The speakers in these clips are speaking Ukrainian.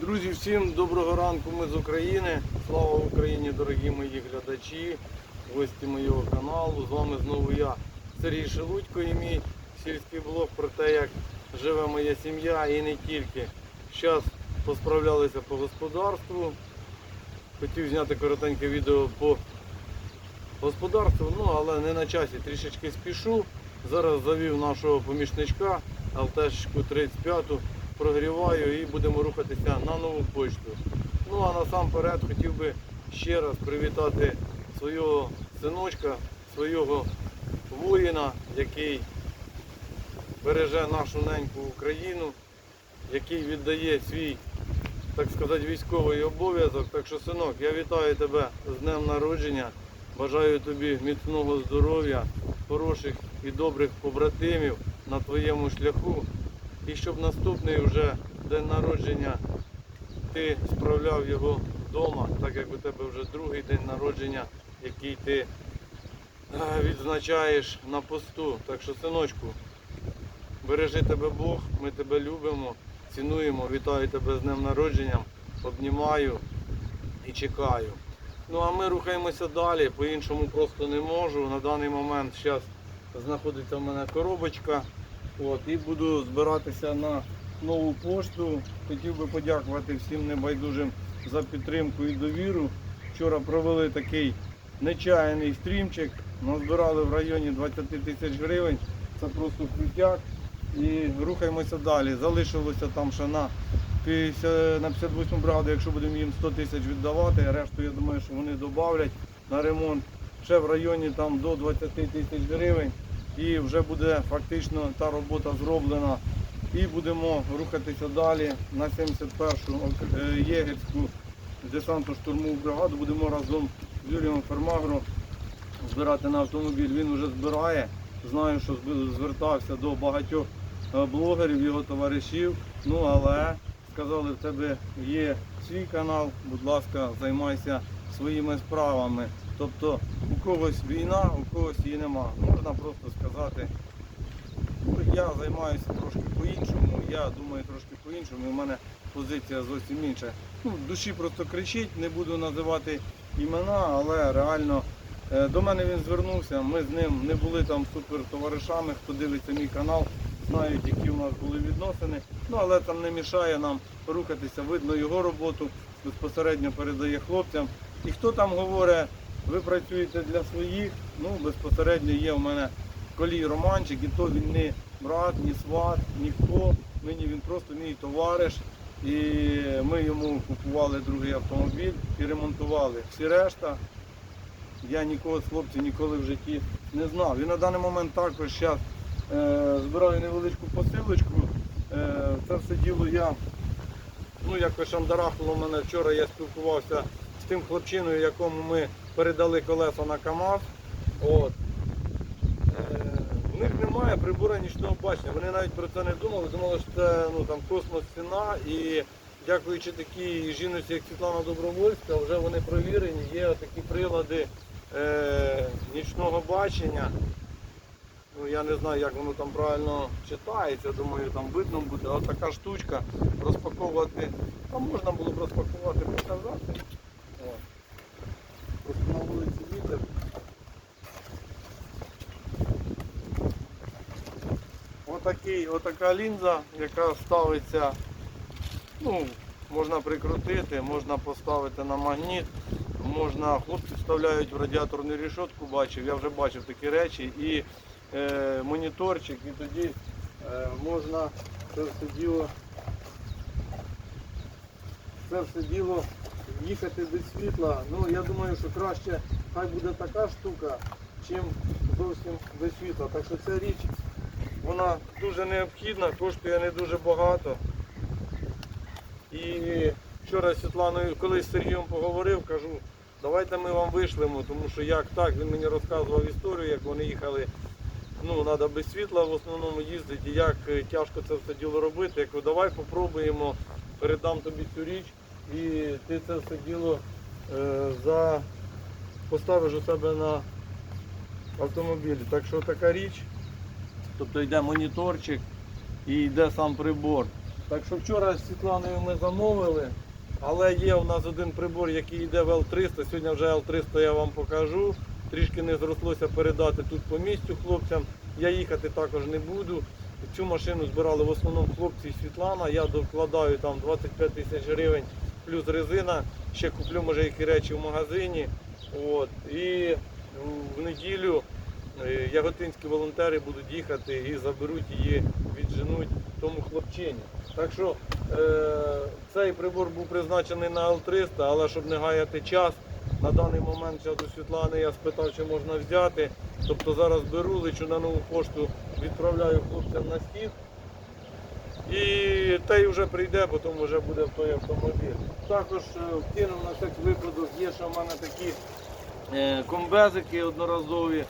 Друзі, всім доброго ранку. Ми з України. Слава Україні, дорогі мої глядачі, гості моєго каналу. З вами знову я, Сергій Шелудько і мій сільський блог про те, як живе моя сім'я і не тільки. Зараз посправлялися по господарству. Хотів зняти коротеньке відео по господарству, ну але не на часі, трішечки спішу. Зараз завів нашого помічничка, ЛТшку 35 прогріваю і будемо рухатися на нову почту. Ну а насамперед хотів би ще раз привітати свого синочка, свого воїна, який береже нашу неньку Україну, який віддає свій, так сказати, військовий обов'язок. Так що, синок, я вітаю тебе з днем народження. Бажаю тобі міцного здоров'я, хороших і добрих побратимів на твоєму шляху. І щоб наступний вже день народження ти справляв його вдома, так як у тебе вже другий день народження, який ти е, відзначаєш на посту. Так що, синочку, бережи тебе Бог, ми тебе любимо, цінуємо, вітаю тебе з днем народження, обнімаю і чекаю. Ну а ми рухаємося далі, по-іншому просто не можу. На даний момент зараз знаходиться в мене коробочка. От, і буду збиратися на нову пошту. Хотів би подякувати всім небайдужим за підтримку і довіру. Вчора провели такий нечаяний стрімчик. Назбирали в районі 20 тисяч гривень. Це просто крутяк. І рухаємося далі. Залишилося там ще на 50, на 58 бригаду, якщо будемо їм 100 тисяч віддавати, решту я думаю, що вони додавлять на ремонт ще в районі там до 20 тисяч гривень. І вже буде фактично та робота зроблена. І будемо рухатися далі на 71-ю е, єгерську десантно штурмову бригаду. Будемо разом з Юрієм Фермагро збирати на автомобіль. Він вже збирає. Знаю, що звертався до багатьох е, блогерів, його товаришів. Ну але сказали, в тебе є свій канал, будь ласка, займайся своїми справами. Тобто у когось війна, у когось її нема. Можна просто сказати, ну, я займаюся трошки по-іншому, я думаю трошки по-іншому, і в мене позиція зовсім інша. Ну, душі просто кричить, не буду називати імена, але реально е, до мене він звернувся. Ми з ним не були там супер товаришами, хто дивиться мій канал, знають, які у нас були відносини. Ну але там не мішає нам рухатися. Видно його роботу, безпосередньо передає хлопцям. І хто там говорить, ви працюєте для своїх, ну безпосередньо є в мене колій Романчик, і то він не брат, ні сват, ніхто. Мені він просто мій товариш. І ми йому купували другий автомобіль і ремонтували. Всі решта я нікого з хлопців ніколи в житті не знав. І на даний момент також зараз е, збираю невеличку посилочку. Е, це все діло я, ну якось шандарахнуло мене вчора, я спілкувався з тим хлопчиною, якому ми передали колеса на КАМАЗ. От. Е, в них немає прибора нічного бачення. Вони навіть про це не думали, думали, що це ну, там, космос ціна. І дякуючи такій жінці, як Світлана Добровольська, вже вони провірені, є такі прилади е, нічного бачення. Ну, я не знаю, як воно там правильно читається, думаю, там видно буде. Ось така штучка розпаковувати. Там можна було б розпакувати, показати. О. Просто на вулиці вітер. Отакий, отака лінза, яка ставиться, ну, можна прикрутити, можна поставити на магніт, можна, хлопці вставляють в радіаторну рішотку, бачив, я вже бачив такі речі, і е, моніторчик, і тоді е, можна це все діло, це все діло їхати без світла. Ну, я думаю, що краще хай буде така штука, чим зовсім без світла. Так що ця річ вона дуже необхідна, коштує не дуже багато. І вчора Світланою, коли з Сергієм поговорив, кажу, давайте ми вам вишлемо, тому що як так, він мені розказував історію, як вони їхали, ну, треба без світла в основному їздити, як е, тяжко це все діло робити. Я кажу, давай попробуємо, передам тобі цю річ, і ти це все діло е, за... поставиш у себе на автомобілі. Так що така річ. Тобто йде моніторчик і йде сам прибор. Так що вчора з Світланою ми замовили, але є у нас один прибор, який йде в L300. Сьогодні вже L300 я вам покажу. Трішки не зрослося передати тут по місцю хлопцям. Я їхати також не буду. Цю машину збирали в основному хлопці і Світлана. Я докладаю там 25 тисяч гривень плюс резина. Ще куплю може які речі в магазині. От. І в неділю е, яготинські волонтери будуть їхати і заберуть її, відженуть тому хлопчині. Так що е, цей прибор був призначений на Л-300, але щоб не гаяти час, на даний момент зараз у Світлани я спитав, чи можна взяти. Тобто зараз беру, лечу на нову пошту, відправляю хлопцям на стіг. І той вже прийде, потім вже буде в той автомобіль. Також е, вкинув на всяк випадок, є ще в мене такі е, комбезики одноразові.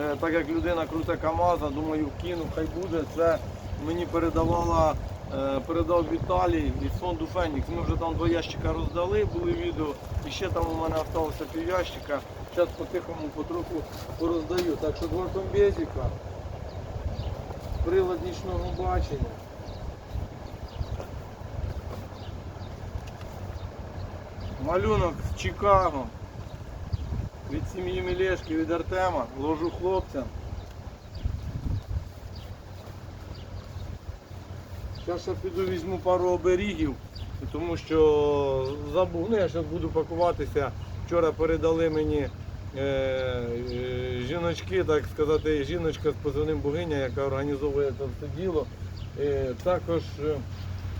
Е, Так як людина круте КАМАЗа, думаю, вкину, хай буде. Це мені передавала, передав Віталій із фонду Фенікс. Ми вже там два ящика роздали, були відео. І ще там у мене залишилося пів ящика. Зараз по-тихому потроху пороздаю. Так що два комбезика, прилад нічного бачення. Малюнок з Чикаго. Від сім'ї Мілешки, від Артема. Ложу хлопцям. Зараз я піду візьму пару оберігів, тому що забув. Ну я зараз буду пакуватися. Вчора передали мені е, е, жіночки, так сказати, жіночка з позивним богиня, яка організовує це все діло. Е, також е,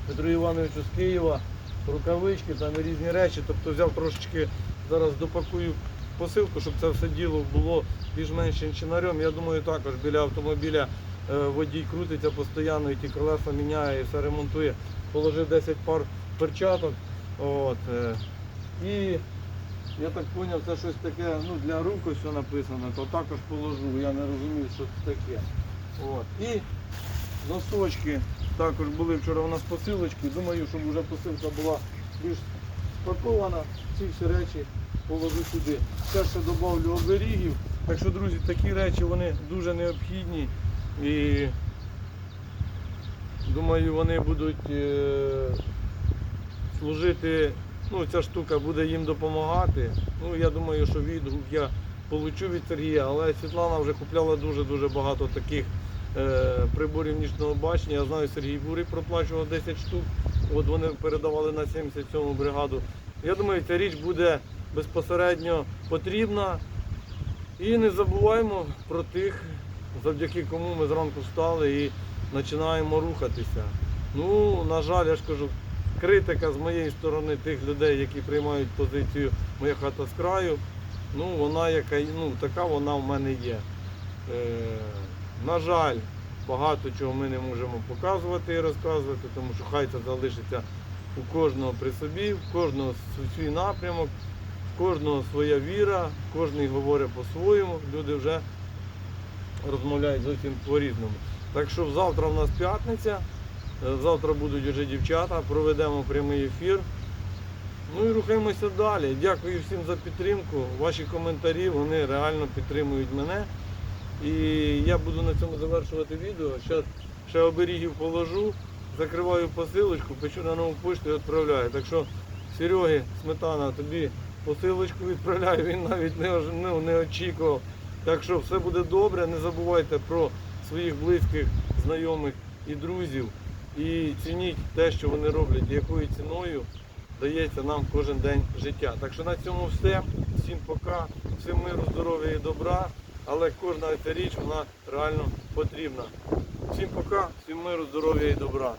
Петру Івановичу з Києва рукавички, там різні речі. Тобто взяв трошечки, зараз допакую посилку, щоб це все діло було більш-менш чинчинарем. Я думаю, також біля автомобіля е, водій крутиться постійно, і ті колеса міняє, і все ремонтує. Положив 10 пар перчаток. От, е, і я так зрозумів, це щось таке ну, для рук все написано, то також положу. Я не розумію, що це таке. От. І носочки також були вчора у нас посилочки. Думаю, щоб вже посилка була більш спакована. Ці всі речі положу сюди. Ще ще додавлю оберігів. Так що, друзі, такі речі вони дуже необхідні. І думаю, вони будуть е, служити. Ну, ця штука буде їм допомагати. Ну, я думаю, що відгук я получу від Сергія, але Світлана вже купляла дуже-дуже багато таких приборів нічного бачення. Я знаю, Сергій Бурик проплачував 10 штук. От вони передавали на 77-му бригаду. Я думаю, ця річ буде безпосередньо потрібна. І не забуваємо про тих, завдяки кому ми зранку встали і починаємо рухатися. Ну, на жаль, я ж кажу, критика з моєї сторони тих людей, які приймають позицію Моя хата з краю, ну вона яка, ну, така вона в мене є. Е, на жаль, багато чого ми не можемо показувати і розказувати, тому що хай це залишиться у кожного при собі, в кожного свій напрямок, в кожного своя віра, кожен говорить по-своєму, люди вже розмовляють зовсім по-різному. Так що завтра в нас п'ятниця, е, завтра будуть вже дівчата, проведемо прямий ефір. Ну і рухаємося далі. Дякую всім за підтримку. Ваші коментарі вони реально підтримують мене. І я буду на цьому завершувати відео. Зараз ще оберігів положу, закриваю посилочку, печу на нову пошту і відправляю. Так що, Сереги, сметана, тобі посилочку відправляю, він навіть не, ну, не очікував. Так що все буде добре. Не забувайте про своїх близьких, знайомих і друзів. І цініть те, що вони роблять, якою ціною дається нам кожен день життя. Так що на цьому все. Всім пока, всім миру, здоров'я і добра. Але кожна ця річ вона реально потрібна. Всім пока, всім миру, здоров'я і добра.